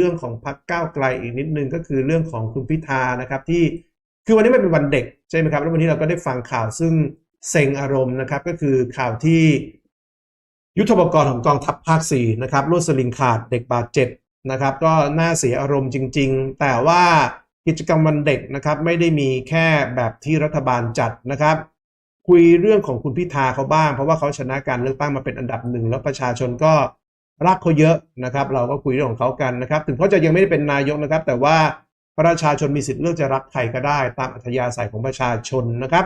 เรื่องของพรรคก้าวไกลอีกนิดนึงก็คือเรื่องของคุณพิธานะครับที่คือวันนี้มันเป็นวันเด็กใช่ไหมครับแล้ววันนี้เราก็ได้ฟังข่าวซึ่งเซ็งอารมณ์นะครับก็คือข่าวที่ยุทธปกรณ์ของกองทัพภาคสี่นะครับลวดสลิงขาดเด็กบาดเจ็บนะครับ ก็น่าเสียอารมณ์จริง ๆ แต่ว่ากิจกรรมวันเด็กนะครับไม่ได้มีแค่แบบที่รัฐบาลจัดนะครับ คุยเรื่องของคุณพิธาเขาบ้าง เพราะว่าเขาชนะการเลือกตั้งมาเป็นอันดับหนึ่งแล้วประชาชนก็ รักเขาเยอะนะครับ เราก็คุยเรื่องของเขากันนะครับ ถึงเขาจะยังไม่ได้เป็นนายกนะครับ แต่ว่าประชาชนมีสิทธิ์เลือกจะรักใครก็ได้ ตามอัธยาศัยของประชาชนนะครับ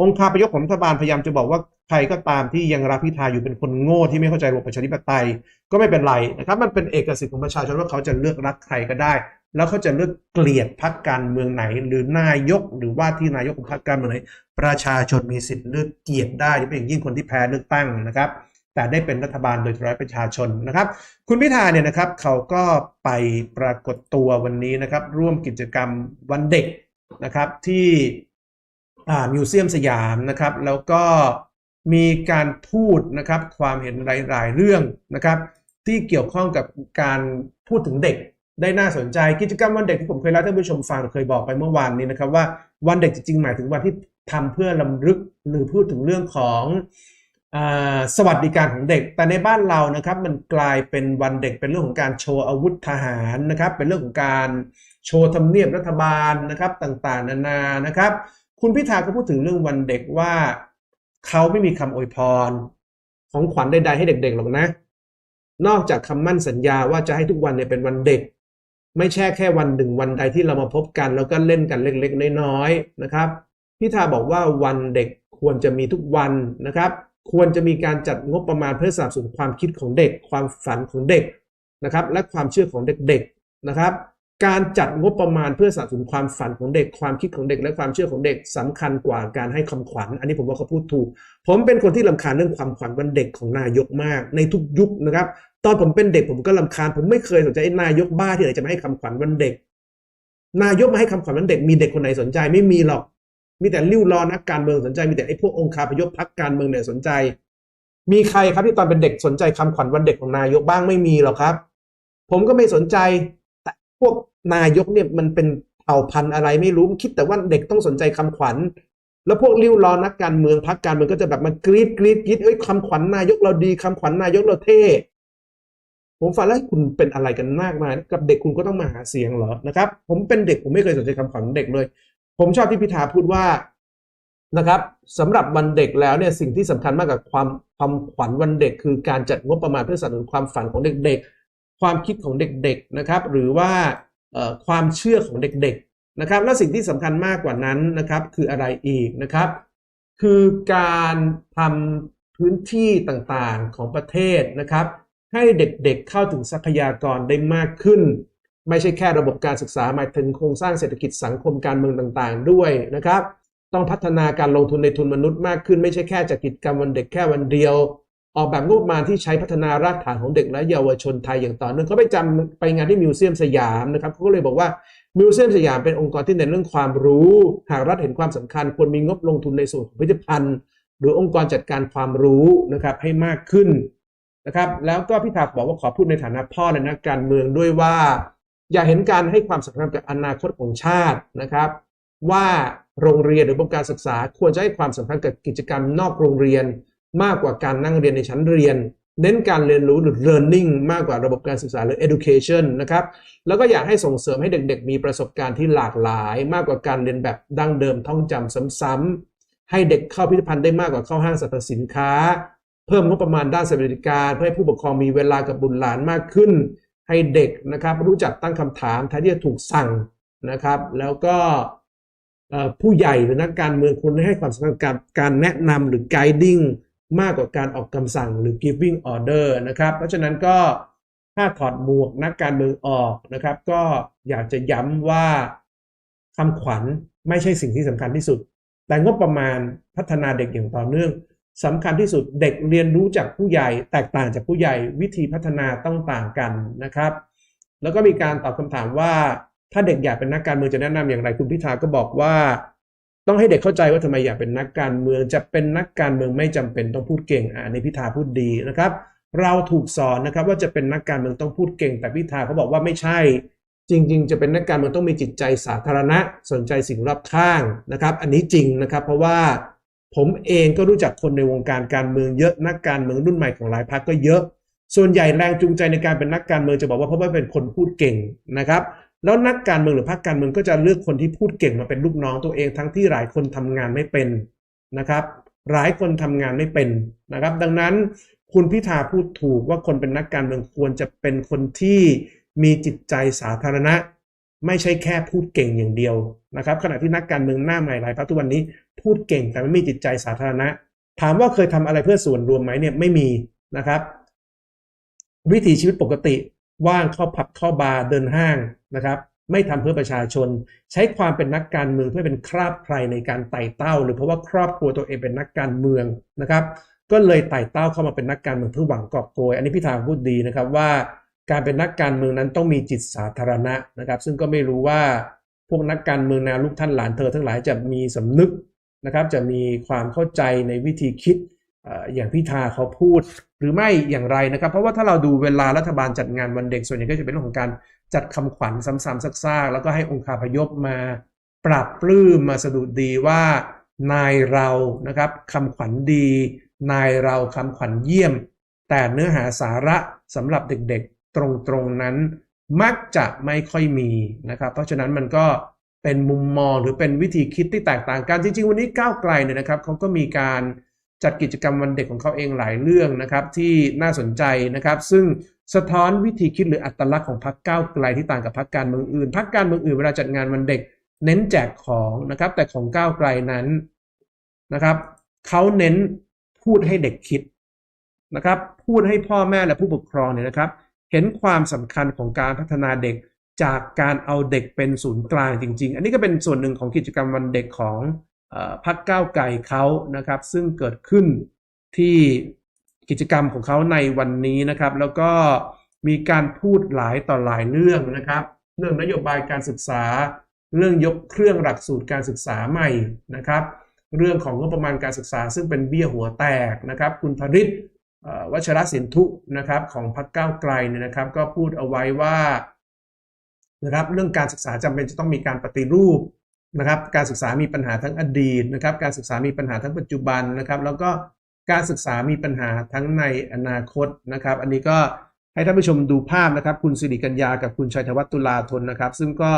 องค์คาพยพของรัฐบาลพยายามจะบอกว่าใครก็ตามที่ยังรักพิธาอยู่เป็นคนโง่ที่ไม่เข้าใจระบบประชาธิปไตยก็ไม่เป็นไรนะครับ มันเป็นเอกสิทธิ์ของประชาชนว่าเขาจะเลือกรักใครก็ได้ แล้วเขาจะเลือกเกลียดพรรคการเมืองไหน หรือนายกหรือว่าที่นายกของพรรคการเมืองไหนประชาชนมีสิทธิ์เลือกเกลียดได้เป็นอย่างยิ่งคนที่แพ้เลือกตั้งนะครับ แต่ได้เป็นรัฐบาลโดยทรายประชาชนนะครับ คุณพิธาเนี่ยนะครับเขาก็ไปปรากฏตัววันนี้นะครับ ร่วมกิจกรรมวันเด็กนะครับที่มิวเซียมสยามนะครับ แล้วก็มีการพูดนะครับความเห็นหลาย ๆ เรื่องนะครับ ที่เกี่ยวข้องกับการพูดถึงเด็กได้น่าสนใจกิจกรรมวันเด็กที่ผมเคยเล่าท่านผู้ชมฟังเคยบอกไปเมื่อวานนี้นะครับว่าวันเด็กจริงๆหมายถึงวันที่ทำเพื่อลำลึกหรือพูดถึงเรื่องของ สวัสดิการของเด็ก แต่ในบ้านเรานะครับ มันกลายเป็นวันเด็กเป็นเรื่องของการโชว์อาวุธทหารนะครับ เป็นเรื่องของการโชว์ทำเนียบรัฐบาลนะครับต่างๆ นานานะครับ คุณพิธาก็พูดถึงเรื่องวันเด็กว่าเขาไม่มีคำอวยพร ของขวัญใดๆให้เด็กๆหรอกนะ นอกจากคำมั่นสัญญาว่าจะให้ทุกวันเนี่ยเป็นวันเด็ก ไม่ใช่แค่วันหนึ่งวันใดที่เรามาพบกัน แล้วก็เล่นกันเล็กๆน้อยๆนะครับ พิธาบอกว่าวันเด็กควรจะมีทุกวันนะครับ ควรจะมีการจัดงบประมาณเพื่อสนับสนุนความคิดของเด็ก ความฝันของเด็กนะครับ และความเชื่อของเด็กๆนะครับ การจัดงบประมาณเพื่อสนับสนุนความฝันของเด็ก ความคิดของเด็ก และความเชื่อของเด็กสำคัญกว่าการให้คำขวัญ อันนี้ผมว่าเขาพูดถูก ผมเป็นคนที่ลำคาญเรื่องความขวัญวันเด็กของนายกมาก ในทุกยุคนะครับ ตอนผมเป็นเด็กผมก็ลำคาญ ผมไม่เคยสนใจนายกบ้าที่ไหนจะมาให้คำขวัญวันเด็ก นายกมาให้คำขวัญวันเด็ก มีเด็กคนไหนสนใจไม่มีหรอก มีแต่ริ้วรอนักการเมืองสนใจมีแต่ไอ้พวกองค์คาพยพพักการเมืองเนี่ยสนใจ มีใครครับที่ตอนเป็นเด็กสนใจคำขวัญวันเด็กของนายกบ้างไม่มีหรอกครับ ผมก็ไม่สนใจ แต่พวกนายกเนี่ยมันเป็นเผ่าพันธุ์อะไรไม่รู้คิดแต่ว่าเด็กต้องสนใจคำขวัญ แล้วพวกริ้วรอนักการเมืองพักการเมืองก็จะแบบมากรีดกรีดกรีดเอ้ยคำขวัญนายกเราดีคำขวัญนายกเราเท่ผมฟังแล้วคุณเป็นอะไรกันมากมายกับเด็กคุณก็ต้องมาหาเสียงเหรอนะครับ ผมเป็นเด็กผมไม่เคยสนใจคำขวัญเด็กเลย ผมชอบที่พิธาพูดว่านะครับสำหรับวันเด็กแล้วเนี่ยสิ่งที่สำคัญมากกับความความขวัญวันเด็ก คือการจัดงบประมาณเพื่อสนับสนุนความฝันของเด็กๆ ความคิดของเด็กๆนะครับ หรือว่าความเชื่อของเด็กๆนะครับ และสิ่งที่สำคัญมากกว่านั้นนะครับคืออะไรอีกนะครับ คือการทำพื้นที่ต่างๆของประเทศนะครับ ให้เด็กๆเข้าถึงทรัพยากรได้มากขึ้น ไม่ใช่แค่ระบบการศึกษาหมายถึงโครงสร้างเศรษฐกิจสังคมการเมืองต่างๆ ด้วยนะครับ ต้องพัฒนาการลงทุนในทุนมนุษย์มากขึ้น ไม่ใช่แค่จากกิจกรรมวันเด็กแค่วันเดียว ออกแบบงบประมาณที่ใช้พัฒนารากฐานของเด็กและเยาวชนไทยอย่างต่อเนื่องเขาไปจำไปงานที่มิวเซียมสยามนะครับเขาก็เลยบอกว่ามิวเซียมสยามเป็นองค์กรที่เน้นเรื่องความรู้ หากรัฐเห็นความสำคัญควรมีงบลงทุนในส่วนของพิพิธภัณฑ์ หรือองค์กรจัดการความรู้นะครับให้มากขึ้นนะครับแล้วก็พิธาบอกว่าขอพูดในฐานะพ่อและนักการเมืองด้วยว่า อย่าเห็นการให้ความสำคัญกับอนาคตของชาตินะครับ ว่าโรงเรียนหรือระบบการศึกษาควรจะให้ความสำคัญกับกิจกรรมนอกโรงเรียน มากกว่าการนั่งเรียนในชั้นเรียน เน้นการเรียนรู้หรือ learning มากกว่าระบบการศึกษาหรือ education นะครับแล้วก็อยากให้ส่งเสริมให้เด็กๆ มีประสบการณ์ที่หลากหลาย มากกว่าการเรียนแบบดั้งเดิมท่องจำซ้ำๆให้เด็กเข้าพิพิธภัณฑ์ได้มากกว่าเข้าห้างสรรพสินค้า เพิ่มงบประมาณด้านสวัสดิการ เพื่อให้ผู้ปกครองมีเวลากับบุตรหลานมากขึ้น ให้เด็กนะครับรู้จักตั้งคำถามแทนที่จะถูกสั่งนะครับ แล้วก็ผู้ใหญ่หรือนักการเมืองควรให้ความสำคัญกับการแนะนำหรือ guiding มากกว่าการออกคำสั่งหรือ giving order นะครับ เพราะฉะนั้นก็ถ้าถอดหมวกนักการเมืองออกนะครับ ก็อยากจะย้ำว่าคำขวัญไม่ใช่สิ่งที่สำคัญที่สุด แต่งบประมาณพัฒนาเด็กอย่างต่อเนื่อง สำคัญที่สุดเด็กเรียนรู้จากผู้ใหญ่ แตกต่างจากผู้ใหญ่วิธีพัฒนาต้องต่างกันนะครับ แล้วก็มีการตอบคำถามว่า ถ้าเด็กอยากเป็นนักการเมืองจะแนะนำอย่างไรคุณพิธาก็บอกว่า ต้องให้เด็กเข้าใจว่าทำไมอยากเป็นนักการเมืองจะเป็นนักการเมืองไม่จำเป็นต้องพูดเก่งอ่าในพิธาพูดดีนะครับ เราถูกสอนนะครับว่าจะเป็นนักการเมืองต้องพูดเก่ง แต่พิธาเขาบอกว่าไม่ใช่ จริง ๆ จะเป็นนักการเมืองต้องมีจิตใจสาธารณะ สนใจสิ่งรอบข้างนะครับ อันนี้จริงนะครับ เพราะว่า ผมเองก็รู้จักคนในวงการการเมืองเยอะนักการเมืองรุ่นใหม่ของหลายพรรคก็เยอะ ส่วนใหญ่แรงจูงใจในการเป็นนักการเมืองจะบอกว่าเพราะว่าเป็นคนพูดเก่งนะครับแล้วนักการเมืองหรือพรรคการเมืองก็จะเลือกคนที่พูดเก่งมาเป็นลูกน้องตัวเองทั้งที่หลายคนทำงานไม่เป็นนะครับหลายคนทำงานไม่เป็นนะครับ ดังนั้นคุณพิธาพูดถูกว่าคนเป็นนักการเมืองควรจะเป็นคนที่มีจิตใจสาธารณะ ไม่ใช่แค่พูดเก่งอย่างเดียวนะครับ ขณะที่นักการเมืองหน้าใหม่หลายพรรคทุกวันนี้ พูดเก่งแต่ไม่มีจิตใจสาธารณะ ถามว่าเคยทำอะไรเพื่อส่วนรวมไหมเนี่ยไม่มีนะครับ วิถีชีวิตปกติว่างเข้าผับเข้าบาร์เดินห้างนะครับ ไม่ทำเพื่อประชาชน ใช้ความเป็นนักการเมืองเพื่อเป็นคราบใครในการไต่เต้า หรือเพราะว่าครอบครัวตัวเองเป็นนักการเมืองนะครับ ก็เลยไต่เต้าเข้ามาเป็นนักการเมืองเพื่อหวังกอบโกยอันนี้พิธาพูดดีนะครับว่าการเป็นนักการเมืองนั้นต้องมีจิตสาธารณะนะครับ ซึ่งก็ไม่รู้ว่าพวกนักการเมืองแนวลูกท่านหลานเธอทั้งหลายจะมีสำนึก นะครับจะมีความเข้าใจในวิธีคิดเอ่ออย่างพิธาเขาพูดหรือไม่อย่างไรนะครับ เพราะว่าถ้าเราดูเวลารัฐบาลจัดงานวันเด็กส่วนใหญ่ก็จะเป็นเรื่องของการจัดคำขวัญซ้ำๆซากๆ แล้วก็ให้องค์คาพยพมาปรับปลื้มมาสะดุดดีว่านายเรานะครับคำขวัญดี นายเราคำขวัญเยี่ยม แต่เนื้อหาสาระสำหรับเด็กๆตรงๆนั้น มักจะไม่ค่อยมีนะครับ เพราะฉะนั้นมันก็ เป็นมุมมองหรือเป็นวิธีคิดที่แตกต่างกัน จริง ๆ วันนี้ก้าวไกลเนี่ยนะครับเขาก็มีการจัดกิจกรรมวันเด็กของเขาเองหลายเรื่องนะครับที่น่าสนใจนะครับ ซึ่งสะท้อนวิธีคิดหรืออัตลักษณ์ของพรรคก้าวไกลที่ต่างกับพรรคการเมืองอื่นพรรคการเมืองอื่นเวลาจัดงานวันเด็ก เน้นแจกของนะครับ แต่ของก้าวไกลนั้นนะครับเขาเน้นพูดให้เด็กคิดนะครับ พูดให้พ่อแม่และผู้ปกครองเนี่ยนะครับ เห็นความสำคัญของการพัฒนาเด็ก จากการเอาเด็กเป็นศูนย์กลางจริง ๆ อันนี้ก็เป็นส่วนหนึ่งของกิจกรรมวันเด็กของอพรรคก้าวไกลเขานะครับ ซึ่งเกิดขึ้นที่กิจกรรมของเขาในวันนี้นะครับ แล้วก็มีการพูดหลายต่อหลายเรื่องนะครับ เรื่องนโยบายการศึกษา เรื่องยกเครื่องหลักสูตรการศึกษาใหม่นะครับ เรื่องของงบประมาณการศึกษา ซึ่งเป็นเบี้ยหัวแตกนะครับ คุณพริษเอ่อวัชรศิลทุนะครับของพรรคก้าวไกลเนี่ยนะครับ ก็พูดเอาไว้ว่า นะครับ เรื่องการศึกษาจำเป็นจะต้องมีการปฏิรูปนะครับ การศึกษามีปัญหาทั้งอดีตนะครับ การศึกษามีปัญหาทั้งปัจจุบันนะครับ แล้วก็การศึกษามีปัญหาทั้งในอนาคตนะครับ อันนี้ก็ให้ท่านผู้ชมดูภาพนะครับ คุณสิริกัญญากับคุณชัยธวัฒน์ตุลาธนนะครับ ซึ่งก็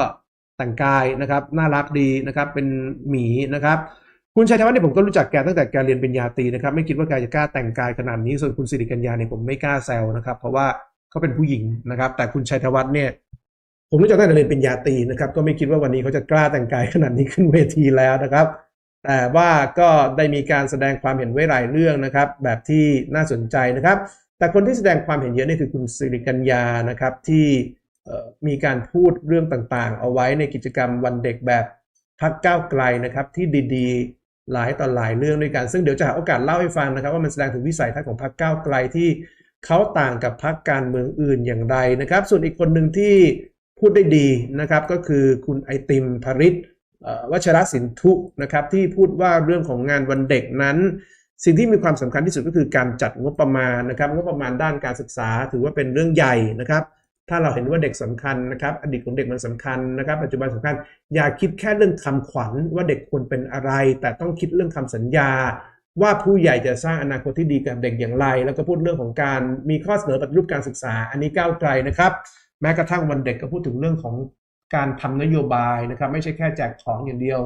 แต่งกายนะครับน่ารักดีนะครับเป็นหมีนะครับ คุณชัยธวัฒน์เนี่ยผมก็รู้จักแกตั้งแต่แกเรียนปริญญาตรีนะครับ ไม่คิดว่าแกจะกล้าแต่งกายขนาดนี้ส่วนคุณสิริกัญญาเนี่ยผมไม่กล้าแซวนะครับ เพราะว่าเขาเป็นผู้หญิงนะครับ แต่คุณชัยธวัฒน์เนี่ย ผมรู้จักตั้งแต่เรียนปริญญาตรีนะครับ ก็ไม่คิดว่าวันนี้เขาจะกล้าแต่งกายขนาดนี้ขึ้นเวทีแล้วนะครับ แต่ว่าก็ได้มีการแสดงความเห็นไว้หลายเรื่องนะครับ แบบที่น่าสนใจนะครับ แต่คนที่แสดงความเห็นเยอะนี่คือคุณสิริกัญญานะครับที่มีการพูดเรื่องต่างๆ เอาไว้ในกิจกรรมวันเด็กแบบพักก้าวไกลนะครับที่ดีๆ หลายต่อหลายเรื่องด้วยกัน ซึ่งเดี๋ยวจะหาโอกาสเล่าให้ฟังนะครับ ว่ามันแสดงถึงวิสัยทัศน์ของพรรคก้าวไกลที่เขาต่างกับพรรคการเมืองอื่นอย่างไรนะครับ ส่วนอีกคนหนึ่งที่ พูดได้ดีนะครับก็คือคุณไอติมพริษเอ่อวัชรศิลทุนะครับที่พูดว่าเรื่องของงานวันเด็กนั้น สิ่งที่มีความสำคัญที่สุดก็คือการจัดงบประมาณนะครับงบประมาณด้านการศึกษา ถือว่าเป็นเรื่องใหญ่นะครับ ถ้าเราเห็นว่าเด็กสำคัญนะครับอดีตของเด็กมันสำคัญนะครับ ปัจจุบันสำคัญอย่าคิดแค่เรื่องคำขวัญว่าเด็กควรเป็นอะไร แต่ต้องคิดเรื่องคำสัญญา ว่าผู้ใหญ่จะสร้างอนาคตที่ดีกับเด็กอย่างไร แล้วก็พูดเรื่องของการมีข้อเสนอปฏิรูปการศึกษา อันนี้ก้าวไกลนะครับ แม้กระทั่งวันเด็กก็พูดถึงเรื่องของการทำนโยบายนะครับ ไม่ใช่แค่แจกของอย่างเดียว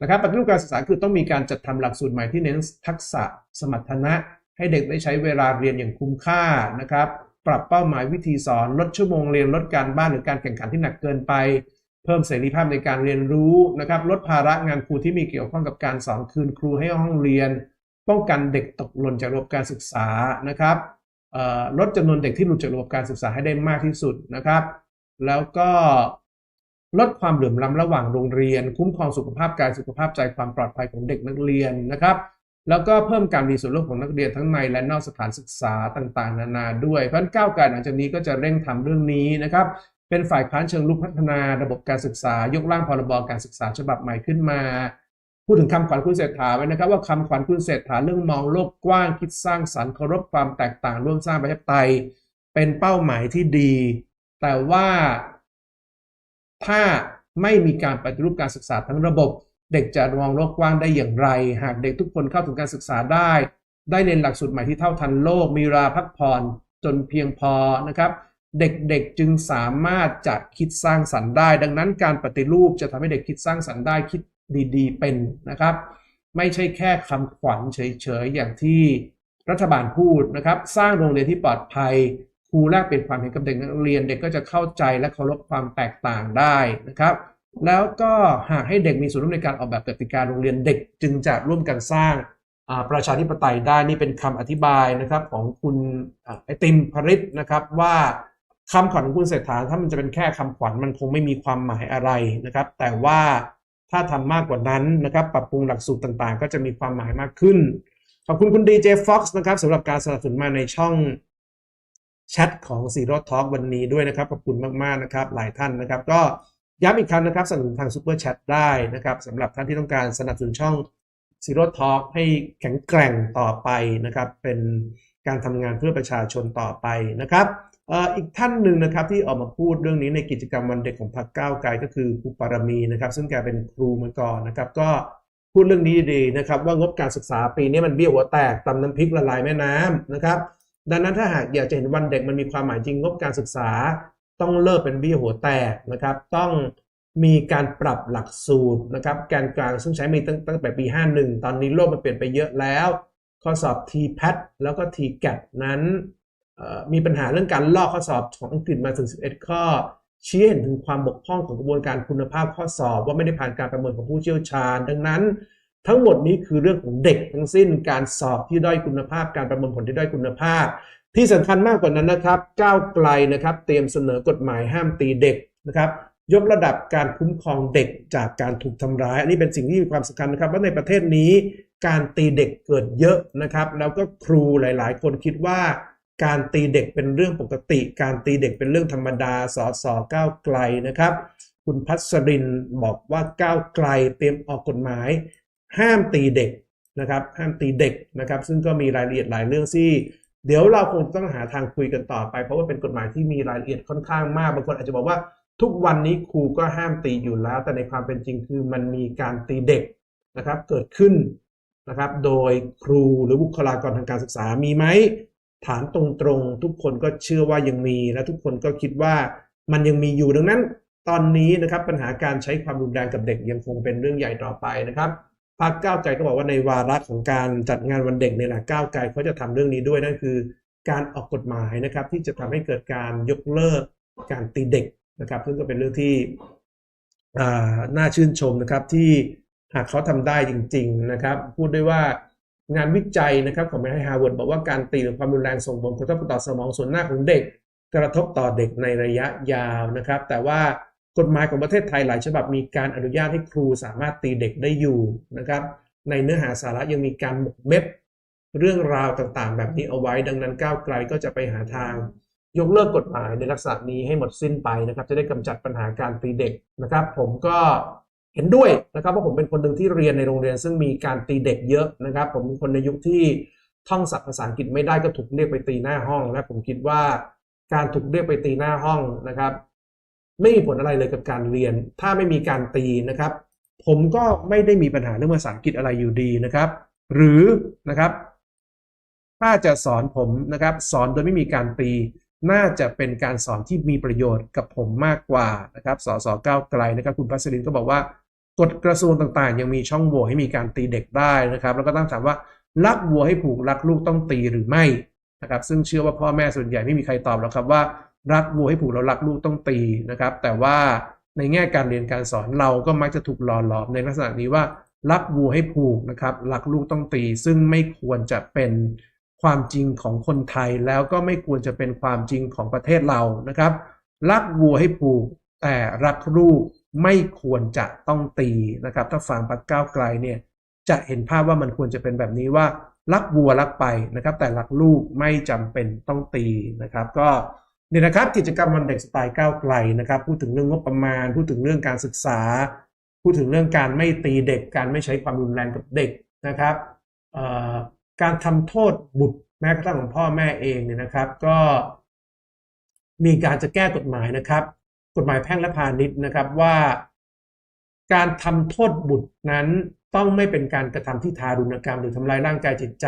นะครับปฏิรูปการศึกษาคือต้องมีการจัดทำหลักสูตรใหม่ที่เน้นทักษะสมรรถนะ ให้เด็กได้ใช้เวลาเรียนอย่างคุ้มค่านะครับ ปรับเป้าหมายวิธีสอนลดชั่วโมงเรียนลดการบ้านหรือการแข่งขันที่หนักเกินไป เพิ่มเสรีภาพในการเรียนรู้นะครับลดภาระงานครูที่มีเกี่ยวข้องกับการสอนคืนครูให้ห้องเรียน ป้องกันเด็กตกหล่นจากระบบการศึกษานะครับ ลดจำนวนเด็กที่หลุดจากระบบการศึกษาให้ได้มากที่สุดนะครับ แล้วก็ลดความเหลื่อมล้ำระหว่างโรงเรียน คุ้มครองสุขภาพกายสุขภาพใจความปลอดภัยของเด็กนักเรียนนะครับ แล้วก็เพิ่มการมีส่วนร่วมของนักเรียนทั้งในและนอกสถานศึกษาต่างๆ นานาด้วยเพราะฉะนั้นก้าวไกลหลังจากนี้ก็จะเร่งทำเรื่องนี้นะครับ เป็นฝ่ายค้านเชิงลุกพัฒนา ระบบการศึกษายกร่างพรบการศึกษาฉบับใหม่ขึ้นมา พูดถึงคำขวัญคุณเศรษฐาไว้นะครับ ว่าคำขวัญคุณเศรษฐาเรื่องมองโลกกว้างคิดสร้างสรรค์เคารพความแตกต่างร่วมสร้างประชาธิปไตยเป็นเป้าหมายที่ดี แต่ว่าถ้าไม่มีการปฏิรูปการศึกษาทั้งระบบ เด็กจะมองโลกกว้างได้อย่างไร หากเด็กทุกคนเข้าถึงการศึกษาได้ ได้เรียนหลักสูตรใหม่ที่เท่าทันโลก มีเวลาพักผ่อนจนเพียงพอนะครับ เด็กๆจึงสามารถจะคิดสร้างสรรค์ได้ ดังนั้นการปฏิรูปจะทำให้เด็กคิดสร้างสรรค์ได้คิด ดีๆ เป็นนะครับ ไม่ใช่แค่คำขวัญเฉยๆ อย่างที่รัฐบาลพูดนะครับ สร้างโรงเรียนที่ปลอดภัยครูแลกเปลี่ยนความเห็นกับเด็กนักเรียนเด็กก็จะเข้าใจและเคารพความแตกต่างได้นะครับ แล้วก็หากให้เด็กมีส่วนร่วมในการออกแบบกติกาโรงเรียนเด็กจึงจะร่วมกันสร้างประชาธิปไตยได้นี่เป็นคำอธิบายนะครับของคุณไอติมพริตนะครับว่าคำขวัญของคุณเศรษฐาถ้ามันจะเป็นแค่คำขวัญมันคงไม่มีความหมายอะไรนะครับ แต่ว่า ถ้าทำมากกว่านั้นนะครับ ปรับปรุงหลักสูตรต่างๆ ก็จะมีความหมายมากขึ้น ขอบคุณคุณดีเจฟ็อกซ์นะครับสำหรับการสนับสนุนมาในช่องแชทของซีร่ทอ l k วันนี้ด้วยนะครับ ขอบคุณมากๆนะครับ หลายท่านนะครับ ก็ย้ำอีกครั้งนะครับสนับสนุนทางซูเปอร์แชทได้นะครับสำหรับท่านที่ต้องการสนับสนุนช่องซีโร่ทอ l k ให้แข็งแกร่งต่อไปนะครับ เป็นการทำงานเพื่อประชาชนต่อไปนะครับ อีกท่านหนึ่งนะครับที่ออกมาพูดเรื่องนี้ในกิจกรรมวันเด็กของพรรคก้าวไกลก็คือครูปารมีนะครับ ซึ่งแกเป็นครูมาก่อนนะครับ ก็พูดเรื่องนี้ดีนะครับ ว่างบการศึกษาปีนี้มันเบี้ยวหัวแตกตำน้ำพริกละลายแม่น้ำนะครับ ดังนั้นถ้าหากอยากจะเห็นวันเด็กมันมีความหมายจริงงบการศึกษา ต้องเลิกเป็นเบี้ยหัวแตกนะครับ ต้องมีการปรับหลักสูตรนะครับแกนกลางซึ่งใช้มาตั้งตั้งแต่ปี 51 ตอนนี้โลกมันเปลี่ยนไปเยอะแล้ว ข้อสอบ TPAT แล้วก็ TGAT นั้น มีปัญหาเรื่องการลอกข้อสอบของอังกฤษมาถึง 11 ข้อ ชี้เห็นถึงความบกพร่องของกระบวนการคุณภาพข้อสอบ ว่าไม่ได้ผ่านการประเมินของผู้เชี่ยวชาญ ดังนั้น ทั้งหมดนี้คือเรื่องของเด็กทั้งสิ้นการสอบที่ด้อยคุณภาพ การประเมินผลที่ด้อยคุณภาพ ที่สำคัญมากกว่านั้นนะครับก้าวไกลนะครับ เตรียมเสนอกฎหมายห้ามตีเด็กนะครับยกระดับการคุ้มครองเด็กจากการถูกทำร้าย อันนี้เป็นสิ่งที่มีความสำคัญนะครับว่าในประเทศนี้การตีเด็กเกิดเยอะนะครับ แล้วก็ครูหลาย ๆ คนคิดว่า การตีเด็กเป็นเรื่องปกติ การตีเด็กเป็นเรื่องธรรมดาสอสอก้าวไกลนะครับ คุณพัสรินบอกว่าก้าวไกลเตรียมออกกฎหมาย ห้ามตีเด็กนะครับห้ามตีเด็กนะครับ ซึ่งก็มีรายละเอียดหลายเรื่องที่เดี๋ยวเราคงต้องหาทางคุยกันต่อไป เพราะว่าเป็นกฎหมายที่มีรายละเอียดค่อนข้างมากบางคนอาจจะบอกว่าทุกวันนี้ครูก็ห้ามตีอยู่แล้ว แต่ในความเป็นจริงคือมันมีการตีเด็กนะครับเกิดขึ้นนะครับ โดยครูหรือบุคลากรทางการศึกษามีไหม ถามตรงๆ ทุกคนก็เชื่อว่ายังมีและทุกคนก็คิดว่ามันยังมีอยู่ดังนั้น ตอนนี้นะครับปัญหาการใช้ความรุนแรงกับเด็กยังคงเป็นเรื่องใหญ่ต่อไปนะครับพรรคก้าวไกลก็บอกว่าในวาระของการจัดงานวันเด็กเนี่ยแหละก้าวไกลเขาจะทำเรื่องนี้ด้วยนั่นคือ การออกกฎหมายนะครับ ที่จะทำให้เกิดการยกเลิกการตีเด็กนะครับ ซึ่งก็เป็นเรื่องที่น่าชื่นชมนะครับที่หากเขาทำได้จริง ๆนะครับ พูดได้ว่า งานวิจัยนะครับของมหาวิทยาลัยฮาร์วาร์ดบอกว่าการตีหรือความรุนแรงส่งผลกระทบต่อสมองส่วนหน้าของเด็ก กระทบต่อเด็กในระยะยาวนะครับ แต่ว่ากฎหมายของประเทศไทยหลายฉบับมีการอนุญาตให้ครูสามารถตีเด็กได้อยู่นะครับ ในเนื้อหาสาระยังมีการหมกเม็ดเรื่องราวต่างๆ แบบนี้เอาไว้ ดังนั้นก้าวไกลก็จะไปหาทาง ยกเลิกกฎหมายในลักษณะนี้ให้หมดสิ้นไปนะครับ จะได้กำจัดปัญหาการตีเด็กนะครับ ผมก็ เห็นด้วยนะครับเพราะผมเป็นคนหนึ่งที่เรียนในโรงเรียน ซึ่งมีการตีเด็กเยอะนะครับ ผมเป็นคนในยุคที่ท่องศัพท์ภาษาอังกฤษไม่ได้ก็ถูกเรียกไปตีหน้าห้อง และผมคิดว่าการถูกเรียกไปตีหน้าห้องนะครับ ไม่มีผลอะไรเลยกับการเรียน ถ้าไม่มีการตีนะครับ ผมก็ไม่ได้มีปัญหาเรื่องภาษาอังกฤษอะไรอยู่ดีนะครับ หรือนะครับ ถ้าจะสอนผมนะครับ สอนโดยไม่มีการตี น่าจะเป็นการสอนที่มีประโยชน์กับผมมากกว่านะครับ สสก้าวไกลนะครับ คุณพัสรินก็บอกว่ากฎกระทรวงต่างๆ ยังมีช่องโหว่ให้มีการตีเด็กได้นะครับ แล้วก็ตั้งถามว่ารักวัวให้ผูกรักลูกต้องตีหรือไม่นะครับ ซึ่งเชื่อว่าพ่อแม่ส่วนใหญ่ไม่มีใครตอบหรอกครับว่ารักวัวให้ผูกแล้วรักลูกต้องตีนะครับ แต่ว่าในแง่การเรียนการสอนเราก็มักจะถูกหล่อหลอมในลักษณะนี้ว่ารักวัวให้ผูกนะครับรักลูกต้องตี ซึ่งไม่ควรจะเป็น ความจริงของคนไทยแล้วก็ไม่ควรจะเป็นความจริงของประเทศเรานะครับ รักวัวให้ผูกแต่รักลูกไม่ควรจะต้องตีนะครับ ถ้าฟังพรรคก้าวไกลเนี่ยจะเห็นภาพว่ามันควรจะเป็นแบบนี้ว่า รักวัวรักไปนะครับ แต่รักลูกไม่จำเป็นต้องตีนะครับ ก็เนี่ยนะครับกิจกรรมวันเด็กสไตล์ก้าวไกลนะครับ พูดถึงเรื่องงบประมาณ พูดถึงเรื่องการศึกษา พูดถึงเรื่องการไม่ตีเด็กการไม่ใช้ความรุนแรงกับเด็กนะครับ การทำโทษบุตรแม้กระทั่งของพ่อแม่เองเนี่ยนะครับ ก็มีการจะแก้กฎหมายนะครับ กฎหมายแพ่งและพาณิชย์นะครับว่า การทำโทษบุตรนั้นต้องไม่เป็นการกระทำที่ทารุณกรรม หรือทำลายร่างกายจิตใจ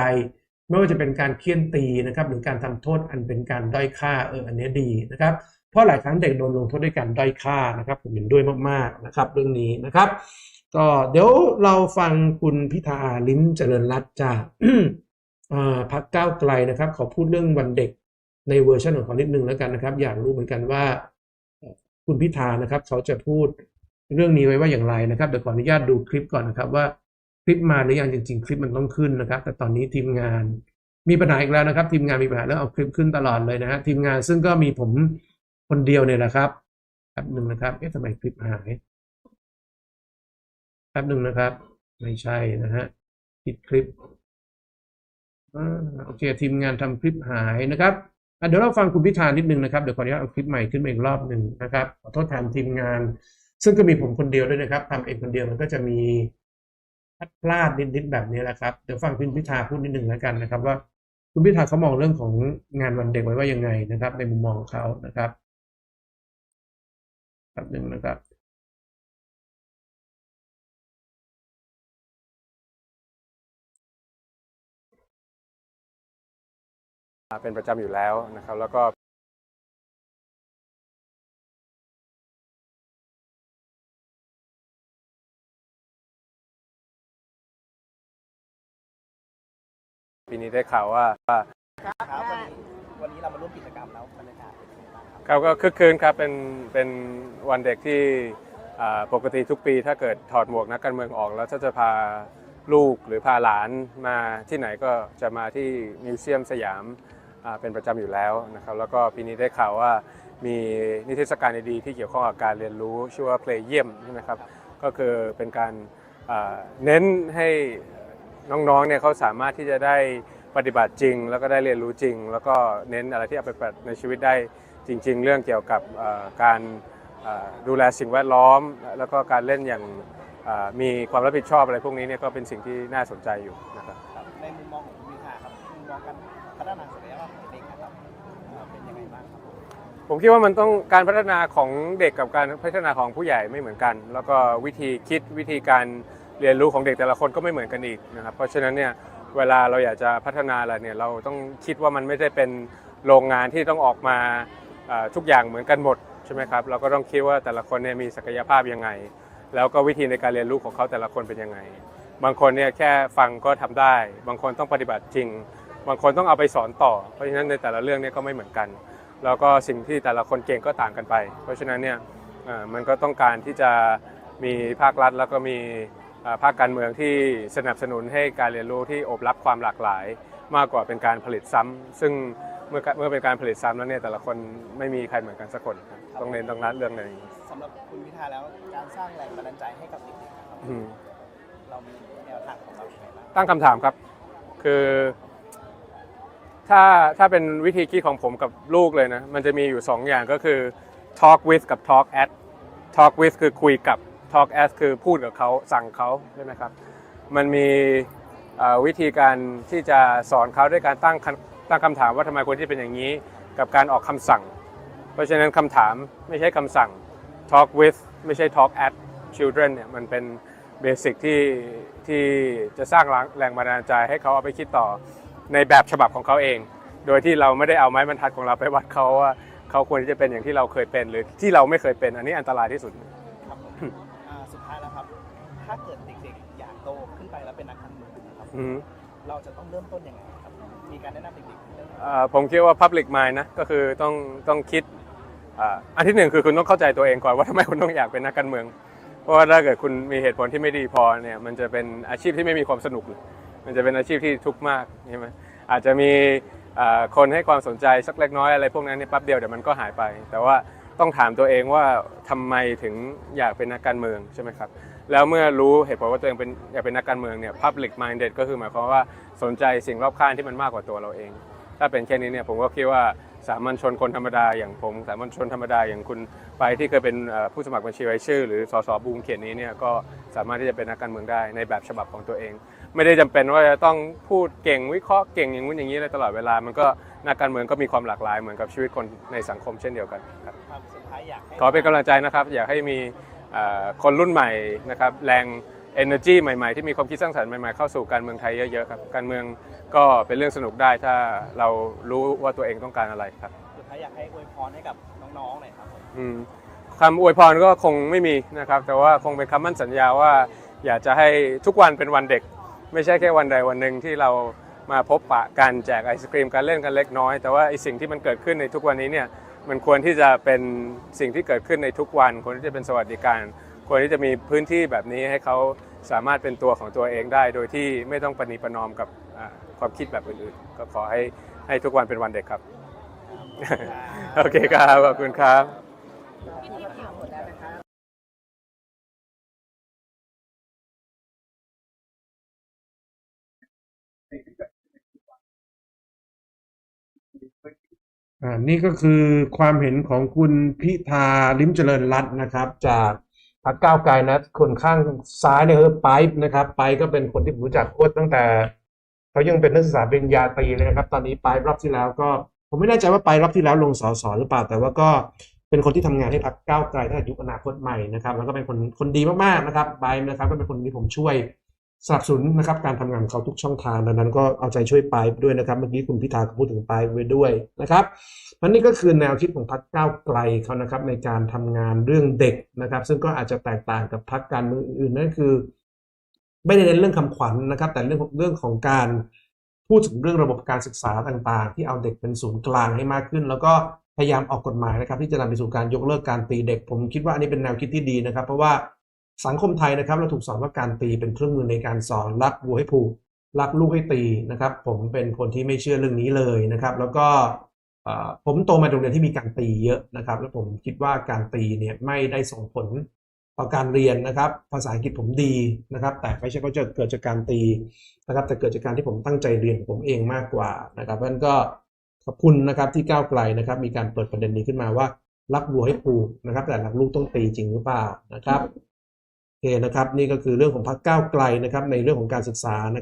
ไม่ว่าจะเป็นการเคี่ยนตีนะครับ หรือการทำโทษอันเป็นการด้อยค่าเอออันนี้ดีนะครับ เพราะหลายครั้งเด็กโดนลงโทษด้วยการด้อยค่านะครับผมเห็นด้วยมากๆนะครับ เรื่องนี้นะครับ ก็เดี๋ยวเราฟังคุณพิธาลิ้มเจริญรัตน์จากอ่า พักก้าวไกลนะครับขอพูดเรื่องวันเด็กในเวอร์ชันของเขานิดนึงแล้วกันนะครับ อยากรู้เหมือนกันว่าคุณพิธานะครับ เขาจะพูดเรื่องนี้ไว้ว่าอย่างไรนะครับเดี๋ยวขออนุญาตดูคลิปก่อนนะครับว่าคลิปมาหรือยังจริง ๆ คลิปมันต้องขึ้นนะครับ แต่ตอนนี้ทีมงานมีปัญหาอีกแล้วนะครับ ทีมงานมีปัญหาเรื่องเอาคลิปขึ้นตลอดเลยนะฮะทีมงานซึ่งก็มีผมคนเดียวเนี่ยแหละครับแป๊บหนึ่งนะครับเอ๊ะทำไมคลิปหายแป๊บหนึ่งนะครับ ไม่ใช่นะฮะผิดคลิป โอเค ทีมงานทำคลิปหายนะครับเดี๋ยวเราฟังคุณพิธานิดนึงนะครับ เดี๋ยวขออนุญาตเอาคลิปใหม่ขึ้นมาอีกรอบหนึ่งนะครับ ขอโทษแทนทีมงาน ซึ่งก็มีผมคนเดียวด้วยนะครับทำเองคนเดียวมันก็จะมีพลาดนิดๆแบบนี้แหละครับ เดี๋ยวฟังคุณพิธาพูดนิดหนึ่งแล้วกันนะครับ ว่าคุณพิธาเขามองเรื่องของงานวันเด็กไว้ว่ายังไงนะครับ ในมุมมองของเขานะครับแป๊บหนึ่งนะครับ เป็นประจำอยู่แล้วนะครับ แล้วก็ปีนี้ได้ข่าวว่าว่าครับวันนี้วันนี้เรามาร่วมกิจกรรมแล้วบรรยากาศเป็นยังไงบ้างครับเขาก็คึกคืนครับเป็นเป็นวันเด็กที่อ่าปกติทุกปีถ้าเกิดถอดหมวกนักการเมืองออก แล้วถ้าจะพาลูกหรือพาหลานมาที่ไหนก็จะมาที่มิวเซียมสยามอ่า เป็นประจำอยู่แล้วนะครับแล้วก็ปีนี้ได้ข่าวว่ามีนิทรรศการดีๆที่เกี่ยวข้องกับการเรียนรู้ชื่อว่าเพลย์เยี่ยมใช่ไหมครับก็คือเป็นการเน้นให้น้องๆเนี่ยเขาสามารถที่จะได้ปฏิบัติจริง แล้วก็ได้เรียนรู้จริง แล้วก็เน้นอะไรที่เอาไปปฏิบัติในชีวิตได้จริง ๆ เรื่องเกี่ยวกับการดูแลสิ่งแวดล้อม แล้วก็การเล่นอย่างมีความรับผิดชอบอะไรพวกนี้เนี่ยก็เป็นสิ่งที่น่าสนใจอยู่ ผมคิดว่ามันต้องการพัฒนาของเด็กกับการพัฒนาของผู้ใหญ่ไม่เหมือนกัน แล้วก็วิธีคิดวิธีการเรียนรู้ของเด็กแต่ละคนก็ไม่เหมือนกันอีกนะครับเพราะฉะนั้นเนี่ยเวลาเราอยากจะพัฒนาอะไรเนี่ยเราต้องคิดว่ามันไม่ได้เป็นโรงงานที่ต้องออกมาทุกอย่างเหมือนกันหมดใช่ไหมครับเราก็ต้องคิดว่าแต่ละคนเนี่ยมีศักยภาพยังไง แล้วก็วิธีในการเรียนรู้ของเขาแต่ละคนเป็นยังไง บางคนเนี่ยแค่ฟังก็ทำได้ บางคนต้องปฏิบัติจริง บางคนต้องเอาไปสอนต่อ เพราะฉะนั้นในแต่ละเรื่องเนี่ยก็ไม่เหมือนกัน แล้วก็สิ่งที่แต่ละคนเก่งก็ต่างกันไป เพราะฉะนั้นเนี่ยเอ่อมันก็ต้องการที่จะมีภาครัฐ แล้วก็มีเอ่อภาคการเมืองที่สนับสนุนให้การเรียนรู้ที่โอบรับความหลากหลาย มากกว่าเป็นการผลิตซ้ำซึ่งเมื่อเมื่อเป็นการผลิตซ้ำแล้วเนี่ยแต่ละคนไม่มีใครเหมือนกันสักคนครับต้องเน้นตรงนั้นเรื่องหนึงสำหรับคุณพิธาแล้วการสร้างแรงบันดาลใจให้กับเด็กๆนะครับอืมเรามีแนวทางของเราอย่างไรบ้างตั้งคำถามครับ คือ ถ้าถ้าเป็นวิธีคิดของผมกับลูกเลยนะ มันจะมีอยู่ 2 อย่างก็คือ talk with กับ talk at talk with คือคุยกับ talk at คือพูดกับเขาสั่งเขาใช่ไหมครับ มันมีวิธีการที่จะสอนเขาด้วยการตั้งตั้งคำถามว่าทำไมควรที่เป็นอย่างนี้ กับการออกคำสั่ง เพราะฉะนั้นคำถามไม่ใช่คำสั่ง talk with ไม่ใช่ talk at children เนี่ยมันเป็นเบสิกที่ที่จะสร้างแรงบันดาลใจให้เขาเอาไปคิดต่อ ในแบบฉบับของเขาเอง โดยที่เราไม่ได้เอาไม้บรรทัดของเราไปวัดเขาว่าเขาควรที่จะเป็นอย่างที่เราเคยเป็นหรือที่เราไม่เคยเป็น อันนี้อันตรายที่สุด ครับผมอ่าสุดท้ายแล้วครับ ถ้าเกิดเด็กๆ อยากโตขึ้นไปแล้วเป็นนักการเมืองนะครับ อืม เราจะต้องเริ่มต้นยังไงครับ มีการแนะนำเด็กๆเรื่องเอ่อผมคิดว่า public mind นะก็คือต้องต้องคิดอ่าอันที่หนึ่งคือคุณต้องเข้าใจตัวเองก่อนว่าทำไมคุณต้องอยากเป็นนักการเมือง เพราะว่าถ้าเกิดคุณมีเหตุผลที่ไม่ดีพอเนี่ยมันจะเป็นอาชีพที่ไม่มีความสนุกเลย มันจะเป็นอาชีพที่ทุกข์มากใช่ไหมอาจจะมีคนให้ความสนใจสักเล็กน้อยอะไรพวกนั้นเนี่ยแป๊บเดียวเดี๋ยวมันก็หายไป แต่ว่าต้องถามตัวเองว่าทำไมถึงอยากเป็นนักการเมืองใช่ไหมครับแล้วเมื่อรู้เหตุผลว่าตัวเองเป็นอยากเป็นนักการเมืองเนี่ย public minded ก็คือหมายความว่าสนใจสิ่งรอบข้างที่มันมากกว่าตัวเราเอง ถ้าเป็นแค่นี้เนี่ยผมก็คิดว่าสามัญชนคนธรรมดาอย่างผม สามัญชนธรรมดาอย่างคุณไปที่เคยเป็นผู้สมัครบัญชีรายชื่อ หรือสสบูมเขตนี้เนี่ยก็สามารถที่จะเป็นนักการเมืองได้ในแบบฉบับของตัวเอง ไม่ได้จำเป็นว่าจะต้องพูดเก่งวิเคราะห์เก่งอย่างนู้นอย่างนี้เลยตลอดเวลา มันก็นักการเมืองก็มีความหลากหลายเหมือนกับชีวิตคนในสังคมเช่นเดียวกันครับครับสุดท้ายอยากให้ขอเป็นกำลังใจนะครับ อยากให้มีเอ่อคนรุ่นใหม่นะครับแรง energy ใหม่ๆ ที่มีความคิดสร้างสรรค์ใหม่ๆ เข้าสู่การเมืองไทยเยอะๆครับการเมืองก็เป็นเรื่องสนุกได้ถ้าเรารู้ว่าตัวเองต้องการอะไรครับสุดท้ายอยากให้อวยพรให้กับน้องๆหน่อยครับผมอืมคำอวยพรก็คงไม่มีนะครับ แต่ว่าคงเป็นคำมั่นสัญญาว่า อยากจะให้ทุกวันเป็นวันเด็ก ไม่ใช่แค่วันใดวันหนึ่งที่เรามาพบปะกันแจกไอศครีมการเล่นกันเล็กน้อย แต่ว่าไอสิ่งที่มันเกิดขึ้นในทุกวันนี้เนี่ยมันควรที่จะเป็นสิ่งที่เกิดขึ้นในทุกวันควรที่จะเป็นสวัสดิการ ควรที่จะมีพื้นที่แบบนี้ให้เขาสามารถเป็นตัวของตัวเองได้ โดยที่ไม่ต้องประนีประนอมกับความคิดแบบอื่นๆ ก็ขอให้ให้ทุกวันเป็นวันเด็กครับ โอเคครับ ขอบคุณครับ อ่านี่ก็คือความเห็นของคุณพิธาลิมเจริญรัตน์นะครับ จากพรรคก้าวไกลนะคนข้างซ้ายเนี่ยคือไปป์นะครับ ไปก็เป็นคนที่ผมรู้จักโคตรตั้งแต่เขายังเป็นนักศึกษาปริญญาตรีเลยนะครับ ตอนนี้ไปรอบที่แล้วก็ผมไม่แน่ใจว่าไปรอบที่แล้วลงสอสหรือเปล่าแต่ว่าก็เป็นคนที่ทำงานให้พรรคก้าวไกลตั้งแต่ยุคอนาคตใหม่นะครับ แล้วก็เป็นคนคนดีมากๆนะครับไปนะครับ ก็เป็นคนที่ผมช่วย สนับสนุนนะครับการทำงานของเขาทุกช่องทางดังนั้นก็เอาใจช่วยไปด้วยนะครับ เมื่อกี้คุณพิธาก็พูดถึงไปไว้ด้วยนะครับมันนี่ก็คือแนวคิดของพรรคก้าวไกลเขานะครับในการทำงานเรื่องเด็กนะครับ ซึ่งก็อาจจะแตกต่างกับพรรคการเมืองอื่นนั่นคือ ไม่ได้เน้นเรื่องคำขวัญนะครับ แต่เรื่องของเรื่องของการพูดถึงเรื่องระบบการศึกษาต่างๆ ที่เอาเด็กเป็นศูนย์กลางให้มากขึ้น แล้วก็พยายามออกกฎหมายนะครับ ที่จะนำไปสู่การยกเลิกการตีเด็ก ผมคิดว่าอันนี้เป็นแนวคิดที่ดีนะครับ เพราะว่า สังคมไทยนะครับ เราถูกสอนว่าการตีเป็นเครื่องมือในการสอนรักวัวให้ผูกรักลูกให้ตีนะครับ ผมเป็นคนที่ไม่เชื่อเรื่องนี้เลยนะครับ แล้วก็ผมโตมาโรงเรียนที่มีการตีเยอะนะครับ แล้วผมคิดว่าการตีเนี่ยไม่ได้ส่งผลต่อการเรียนนะครับ ภาษาอังกฤษผมดีนะครับ แต่ไม่ใช่เพราจะเกิดจากการตีนะครับ แต่เกิดจากการที่ผมตั้งใจเรียนผมเองมากกว่านะครับเพราะนั้นก็ขอบคุณนะครับที่ก้าวไกลนะครับ มีการเปิดประเด็นนี้ขึ้นมาว่ารักวัวให้ผูกนะครับ แต่รักลูกต้องตีจริงหรือเปล่านะครับ เคนะครับนี่ก็คือเรื่องของพรรคก้าวไกลนะครับในเรื่องของการศึกษานะครับ